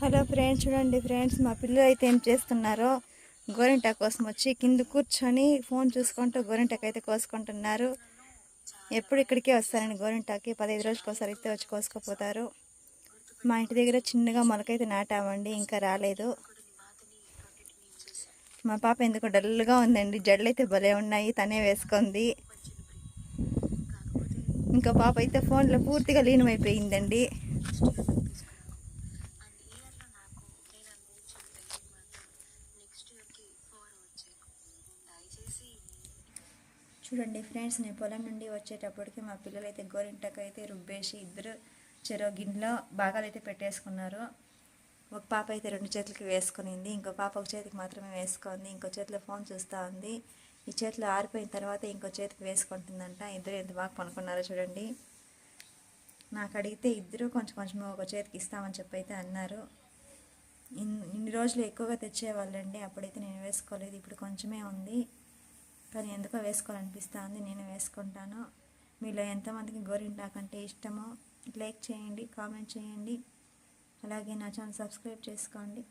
Hello friends చూడండి friends మా పిల్లలు అయితే ఏం చేస్తున్నారో? గోరింటా కోసం వచ్చి కింద కూర్చొని ఫోన్ చూసుకుంటూ గోరింటాకు అయితే కోసుకుంటున్నారు. ఎప్పుడు ఇక్కడికే వస్తారండి గోరింటాకి? పదహైదు రోజులకు ఒకసారి అయితే వచ్చి కోసుకుపోతారు. మా ఇంటి దగ్గర చిన్నగా మొలకైతే నాటామండి ఇంకా రాలేదు. మా పాప ఎందుకు డల్గా ఉందండి జడలు అయితే భలే ఉన్నాయి తనే వేసుకుంది. ఇంకా పాప అయితే ఫోన్లో పూర్తిగా లీనమైపోయిందండి. చూడండి ఫ్రెండ్స్ నేను పొలం నుండి వచ్చేటప్పటికి మా పిల్లలు అయితే గోరింటకు అయితే రుబ్బేసి ఇద్దరు చెరో గిన్నెలో భాగాలు అయితే పెట్టేసుకున్నారు. ఒక పాప అయితే రెండు చేతులకి వేసుకునింది ఇంకో పాప ఒక చేతికి మాత్రమే వేసుకుంది ఇంకో చేతిలో ఫోన్ చూస్తూ ఉంది. ఈ చేతిలో ఆరిపోయిన తర్వాత ఇంకో చేతికి వేసుకుంటుందంట ఇద్దరు ఎంత బాగా పనుకున్నారో చూడండి. నాకు అడిగితే ఇద్దరు కొంచెం కొంచెం ఒక చేతికి ఇస్తామని చెప్పి అయితే అన్నారు. ఇన్ ఇన్ని రోజులు ఎక్కువగా తెచ్చేవాళ్ళండి అప్పుడైతే నేను వేసుకోలేదు ఇప్పుడు కొంచెమే ఉంది. కానీ ఎందుకో వేసుకోవాలనిపిస్తుంది నేను వేసుకుంటాను. మీలో ఎంతమందికి గోరింటాకు అంటే ఇష్టమో లైక్ చేయండి కామెంట్ చేయండి. అలాగే నా ఛానల్ సబ్స్క్రైబ్ చేసుకోండి.